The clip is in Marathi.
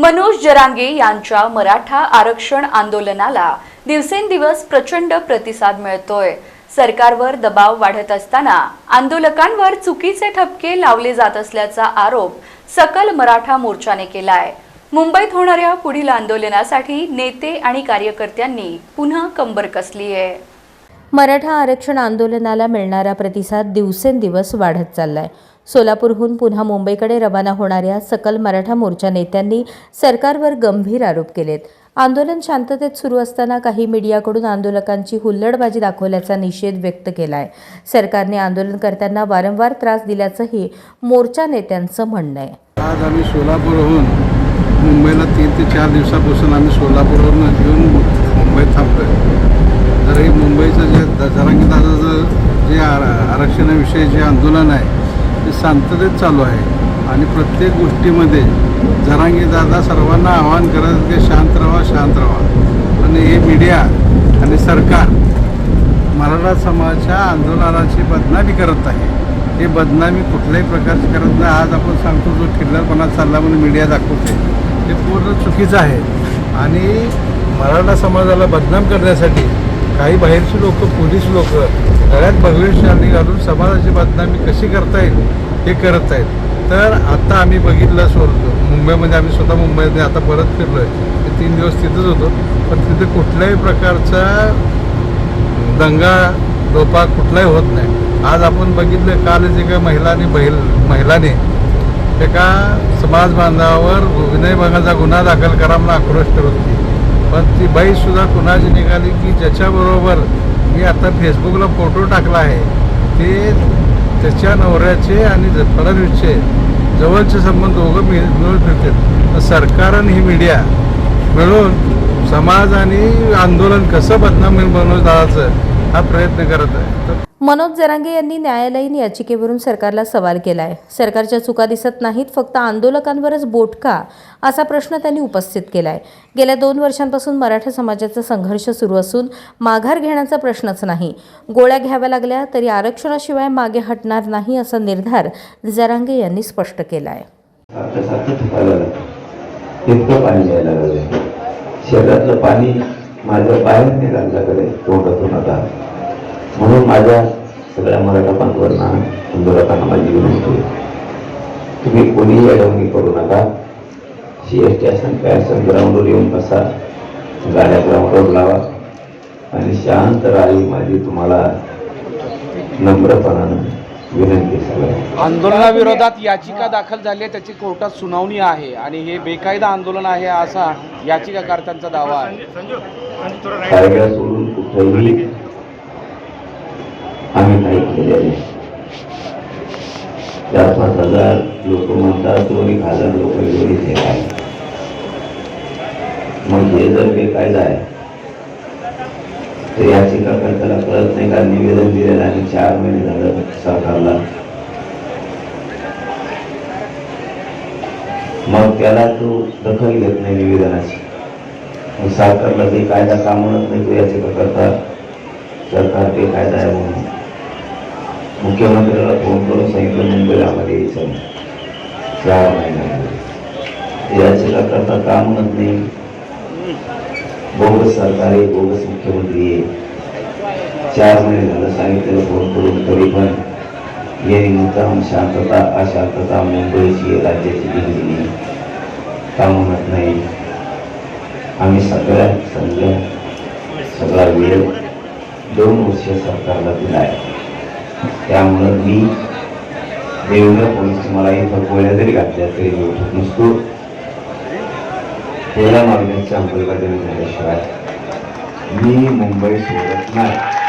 मनोज जरांगे यांच्या मराठा आरक्षण आंदोलनाला दिवसेंदिवस प्रचंड प्रतिसाद मिळतोय. सरकारवर दबाव वाढत असताना आंदोलकांवर चुकीचे ठपके लावले जात असल्याचा आरोप सकल मराठा मोर्चाने केलाय. मुंबईत होणाऱ्या पुढील आंदोलनासाठी नेते आणि कार्यकर्त्यांनी पुन्हा कंबर कसली आहे मराठा आरक्षण आंदोलनाला मिळणारा प्रतिसाद दिवसेंदिवस वाढत चाललाय. सोलापूरहून पुन्हा मुंबईकडे रवाना होणाऱ्या सकल मराठा मोर्चा नेत्यांनी सरकारवर गंभीर आरोप केलेत. आंदोलन शांततेत सुरू असताना काही मीडियाकडून आंदोलकांची हुल्लडबाजी दाखवल्याचा निषेध व्यक्त केलाय. सरकारने आंदोलनकर्त्यांना वारंवार त्रास दिल्याचंही मोर्चा नेत्यांचं म्हणणं आहे. आज आम्ही सोलापूरहून मुंबईला तीन ते चार दिवसापासून आम्ही सोलापूरवरून येऊन मुंबईत थांबतोय. तर हे मुंबईचं जे जे आर आरक्षणाविषयी जे आंदोलन आहे ते शांततेत चालू आहे. आणि प्रत्येक गोष्टीमध्ये जरांगीदादा सर्वांना आवाहन करत की शांत राहा शांत राहा. आणि हे मीडिया आणि सरकार मराठा समाजाच्या आंदोलनाची बदनामी करत आहे. हे बदनामी कुठल्याही प्रकारची करत नाही. आज आपण सांगतो जो ठिल्लरपणा चालला म्हणून मीडिया दाखवते. ते पूर्ण चुकीचं आहे. आणि मराठा समाजाला बदनाम करण्यासाठी काही बाहेरची लोक पोलीस लोक घरात भगवे शांती घालून समाजाची बदनामी कशी करता येईल हे करत आहेत तर आता आम्ही बघितलं सोड मुंबईमध्ये आम्ही स्वतः मुंबईमध्ये आता परत फिरलो आहे तीन दिवस तिथंच होतो. पण तिथे कुठल्याही प्रकारचा दंगा डोपा कुठलाही होत नाही. आज आपण बघितलं काल जे काही महिलाने बैल महिलाने एका समाज बांधावर विनयभंगाचा गुन्हा दाखल करा म्हणून आक्रोश करत होती. पण ती बाईसुद्धा कुणाची निघाली की ज्याच्याबरोबर मी आता फेसबुकला फोटो टाकला आहे ते त्याच्या नवऱ्याचे आणि फडणवीसचे जवळचे संबंध दोघं मिळ मिळून फिरतात. तर सरकार आणि ही मीडिया मिळून समाज आणि आंदोलन कसं बदनाम बनवून जायचं हा प्रयत्न करत आहे. मनोज जरांगे यांनी न्यायालयीन याचिकेवरून सरकारला सवाल केलाय. सरकारच्या चुका दिसत नाहीत फक्त आंदोलकांवरच बोट का? असा प्रश्न त्यांनी उपस्थित केलाय. गेल्या दोन वर्षांपासून मराठा समाजाचा संघर्ष सुरू असून माघार घेण्याचा प्रश्नच नाही. गोळ्या घ्याव्या लागल्या तरी आरक्षणाशिवाय मागे हटणार नाही असा निर्धार जरांगे यांनी स्पष्ट थुकायला लागलं इतकं पाणी यायला लागलं शरीरातलं पाणी माझ्या बाहेर तोंडातून आता. म्हणून माझ्या सगळ्या मराठा बांधवांना आंदोलकांना माझी विनंती तुम्ही कोणीही अडवणी करू नका. सी एस टी असेल काय असेल ग्राउंडवर येऊन बसा. गाड्या ग्राउंडवर लावा. आणि शांत राही. माझी तुम्हाला नम्रपणानं विनंती आहे आंदोलनाविरोधात याचिका दाखल झाली आहे. त्याची कोर्टात सुनावणी आहे. आणि हे बेकायदा आंदोलन आहे असा याचिकाकर्त्यांचा दावा आहे. कायदा सोडून कुठेही आम्ही काही चार पाच हजार लोक म्हणतात दोन एक हजार लोक एवढी हे काय? मग हे जर बेकायदा आहे तर याचिकाकर्त्याला कळत नाही का निवेदन दिलेलं आणि चार महिने झालं सरकारला? मग त्याला तो दखल घेत नाही निवेदनाची. सरकारला ते कायदा का म्हणत नाही तो याचिकाकर्ता सरकार ते कायदा आहे म्हणून. मुख्यमंत्र्याला फोन करून सांगितलं मुंबईला आम्हाला यायचं चार महिन्यामध्ये याचिकाकर्ता का म्हणत नाही. बोगस सरकार आहे बोगस मुख्यमंत्री आहे. चार महिने झालं सांगितलेलं फोन करून तरी पण हे मुद्दाम शांतता अशांतता मुंबईची राज्याची दिली का म्हणत नाही. आम्ही सगळ्या सगळ्या सगळा वेळ दोन वर्ष सरकारला दिला आहे. त्यामुळं मी देवेंद्र पोलीस मला इथं गोळ्या जरी घातल्या तरी मी उठत नसतो पहिल्या मागण्याच्या अंमलबजावणी झाल्याशिवाय मी मुंबई सोडत नाही.